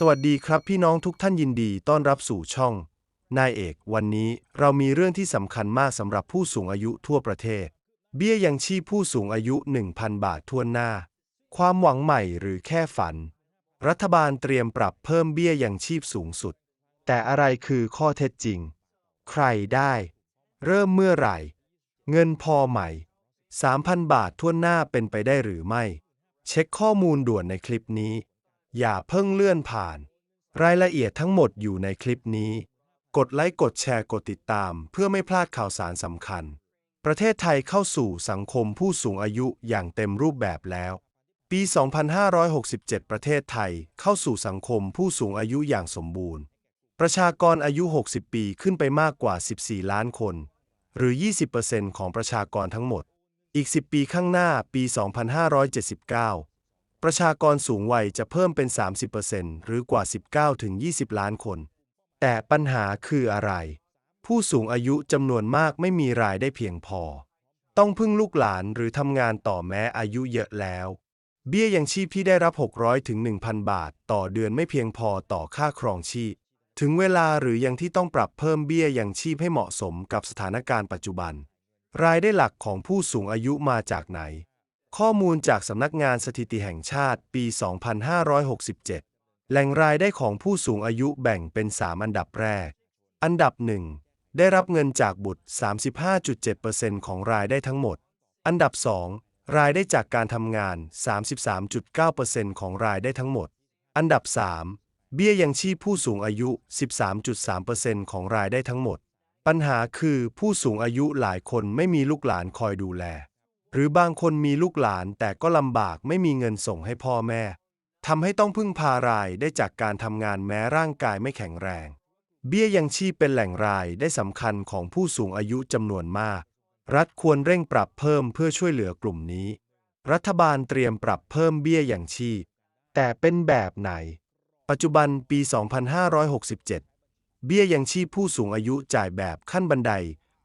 สวัสดีครับพี่น้องทุกท่านยินดีต้อนรับสู่ช่อง นายเอก วันนี้เรามีเรื่องที่สำคัญมากสำหรับผู้สูงอายุทั่วประเทศ เบี้ยยังชีพผู้สูงอายุ 1,000 บาททวนหน้า ความหวังใหม่หรือแค่ฝัน รัฐบาลเตรียมปรับเพิ่มเบี้ยยังชีพสูงสุด แต่อะไรคือข้อเท็จจริง ใครได้ เริ่มเมื่อไหร่ เงินพอไหม3,000 บาททวนหน้าเป็นไปได้หรือไม่ เช็คข้อมูลด่วนในคลิปนี้ อย่าเพิ่งเลื่อนผ่าน รายละเอียดทั้งหมดอยู่ในคลิปนี้ กดไลค์กดแชร์กดติดตาม เพื่อไม่พลาดข่าวสารสำคัญ ประเทศไทยเข้าสู่สังคมผู้สูงอายุอย่างเต็มรูปแบบแล้ว ปี 2567 ประเทศไทยเข้าสู่สังคมผู้สูงอายุอย่างสมบูรณ์ ประชากรอายุ 60 ปีขึ้นไปมากกว่า 14 ล้านคน หรือ 20%ของประชากรทั้งหมด อีก 10 ปีข้างหน้าปี 2579 ประชากรสูงวัยจะเพิ่มเป็น 30%หรือกว่า 19-20 ล้านคน แต่ปัญหาคืออะไร ผู้สูงอายุจำนวนมากไม่มีรายได้เพียงพอ ต้องพึ่งลูกหลานหรือทำงานต่อแม้อายุเยอะแล้ว เบี้ยยังชีพที่ได้รับ 600ถึง1,000 บาท ต่อเดือนไม่เพียงพอต่อค่าครองชีพ ถึงเวลาหรือยังที่ต้องปรับเพิ่มเบี้ยยังชีพให้เหมาะสมกับสถานการณ์ปัจจุบัน รายได้หลักของผู้สูงอายุมาจากไหน ข้อมูลจากสำนักงานสถิติแห่งชาติปี 2567 แหล่งรายได้ของผู้สูงอายุแบ่งเป็น 3 อันดับแรก อันดับ 1 ได้รับเงินจากบุตร 35.7%ของรายได้ทั้งหมด อันดับ 2 รายได้จากการทำงาน 33.9%ของรายได้ทั้งหมด อันดับ 3 เบี้ยยังชีพผู้สูงอายุ 13.3%ของรายได้ทั้งหมด ปัญหาคือผู้สูงอายุหลายคนไม่มีลูกหลานคอยดูแล หรือบางคนมีลูกหลานแต่ก็ลำบากไม่มีเงินส่งให้พ่อแม่ทำให้ต้องพึ่งพารายได้จากการทำงานแม้ร่างกายไม่แข็งแรง เบี้ยยังชีพเป็นแหล่งรายได้สำคัญของผู้สูงอายุจำนวนมาก รัฐควรเร่งปรับเพิ่มเพื่อช่วยเหลือกลุ่มนี้ รัฐบาลเตรียมปรับเพิ่มเบี้ยยังชีพ แต่เป็นแบบไหน ปัจจุบันปี 2567 เบี้ยยังชีพผู้สูงอายุจ่ายแบบขั้นบันได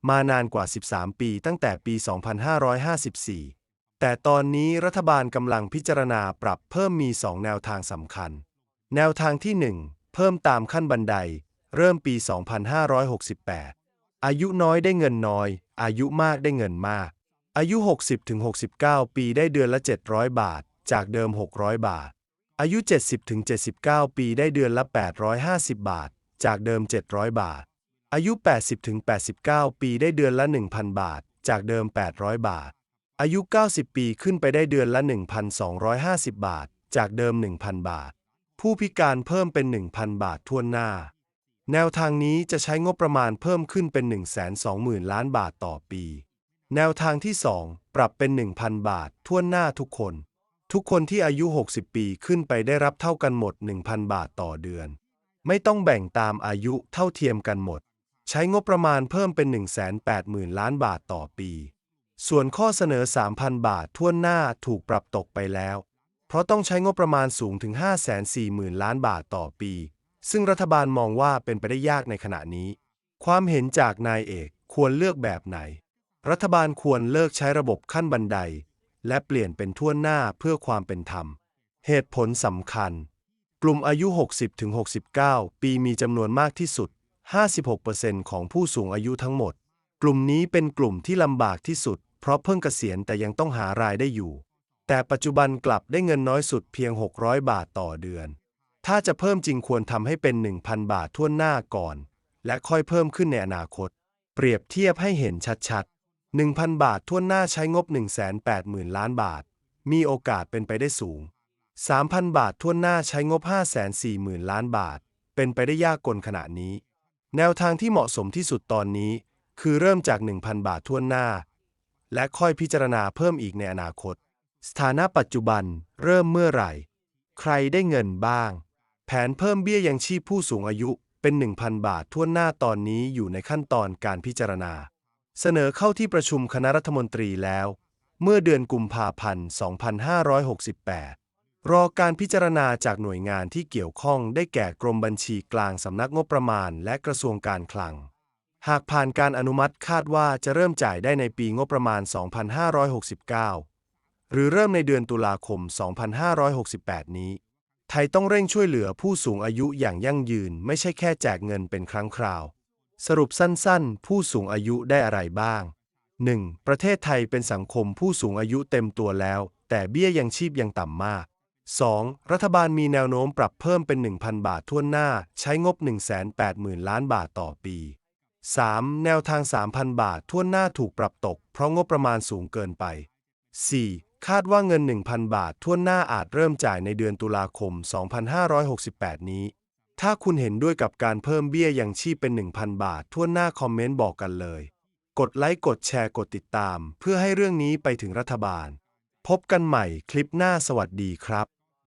มานานกว่า 13 ปีตั้งแต่ปี 2554 แต่ตอนนี้รัฐบาลกำลังพิจารณาปรับเพิ่มมี 2 แนวทางสำคัญ แนวทางที่ 1 เพิ่มตามขั้นบันได เริ่มปี 2568 อายุน้อยได้เงินน้อย อายุมากได้เงินมาก อายุ 60-69 ปีได้เดือนละ 700 บาท จากเดิม 600 บาท อายุ 70-79 ปีได้เดือนละ 850 บาท จากเดิม 700 บาท อายุ 80-89 ปีได้เดือนละ 1,000 บาท จากเดิม 800 บาท อายุ 90 ปีขึ้นไปได้เดือนละ 1,250 บาท จากเดิม 1,000 บาท ผู้พิการเพิ่มเป็น 1,000 บาททั่วหน้า แนวทางนี้จะใช้งบประมาณเพิ่มขึ้นเป็น 120,000 ล้านบาทต่อปี แนวทางที่ 2 ปรับเป็น 1,000 บาททั่วหน้าทุกคน ทุกคนที่อายุ 60 ปีขึ้นไปได้รับเท่ากันหมด 1,000 บาทต่อเดือน ไม่ต้องแบ่งตามอายุเท่าเทียมกันหมด ใช้งบประมาณเพิ่มเป็น 180,000 ล้านบาทต่อปี ส่วนข้อเสนอ 3,000 บาททั่วหน้าถูกปรับตกไปแล้ว เพราะต้องใช้งบประมาณสูงถึง 540,000 ล้านบาทต่อปี ซึ่งรัฐบาลมองว่าเป็นไปได้ยากในขณะนี้ ความเห็นจากนายเอกควรเลือกแบบไหน รัฐบาลควรเลิกใช้ระบบขั้นบันได และเปลี่ยนเป็นทั่วหน้าเพื่อความเป็นธรรม เหตุผลสำคัญ กลุ่มอายุ 60-69 ปีมีจำนวนมากที่สุด 56%ของผู้สูงอายุทั้งหมด กลุ่มนี้เป็นกลุ่มที่ลำบากที่สุด เพราะเพิ่งเกษียณแต่ยังต้องหารายได้อยู่ แต่ปัจจุบันกลับได้เงินน้อยสุดเพียง 600 บาทต่อเดือน ถ้าจะเพิ่มจริงควรทำให้เป็น 1,000 บาททั่วหน้าก่อน และค่อยเพิ่มขึ้นในอนาคต เปรียบเทียบให้เห็นชัดๆ 1,000 บาททั่วหน้าใช้งบ 180,000 ล้านบาท มีโอกาสเป็นไปได้สูง 3,000 บาททั่วหน้าใช้งบ 540,000 ล้านบาท เป็นไปได้ยากกลขณะนี้ แนวทางที่เหมาะสมที่สุดตอนนี้ คือเริ่มจาก 1,000 บาททั่วหน้า และค่อยพิจารณาเพิ่มอีกในอนาคต สถานะปัจจุบันเริ่มเมื่อไหร่ ใครได้เงินบ้าง แผนเพิ่มเบี้ยยังชีพผู้สูงอายุเป็น 1,000 บาททั่วหน้าตอนนี้อยู่ในขั้นตอนการพิจารณา เสนอเข้าที่ประชุมคณะรัฐมนตรีแล้ว เมื่อเดือนกุมภาพันธ์ 2568 รอการพิจารณาจากหน่วยงานที่เกี่ยวข้องได้แก่กรมบัญชีกลางสำนักงบประมาณ และกระทรวงการคลัง หากผ่านการอนุมัติคาดว่าจะเริ่มจ่ายได้ในปีงบประมาณ 2569 หรือเริ่มในเดือนตุลาคม 2568 นี้ ไทยต้องเร่งช่วยเหลือผู้สูงอายุอย่างยั่งยืน ไม่ใช่แค่แจกเงินเป็นครั้งคราว สรุปสั้นๆ ผู้สูงอายุได้อะไรบ้าง 1. ประเทศไทยเป็นสังคมผู้สูงอายุเต็มตัวแล้ว แต่เบี้ยยังชีพยังต่ำมาก 2. รัฐบาลมีแนวโน้มปรับเพิ่มเป็น 1,000 บาททั่วหน้า ใช้งบ 180,000 ล้านบาทต่อปี 3. แนวทาง 3,000 บาททั่วหน้าถูกปรับตก เพราะงบประมาณสูงเกินไป 4. คาดว่าเงิน 1,000 บาททั่วหน้าอาจเริ่มจ่ายในเดือนตุลาคม 2568 นี้ ถ้าคุณเห็นด้วยกับการเพิ่มเบี้ยยังชีพเป็น 1,000 บาททั่วหน้าคอมเมนต์บอกกันเลย กดไลค์กดแชร์กดติดตาม เพื่อให้เรื่องนี้ไปถึงรัฐบาล พบกันใหม่คลิปหน้าสวัสดีครับ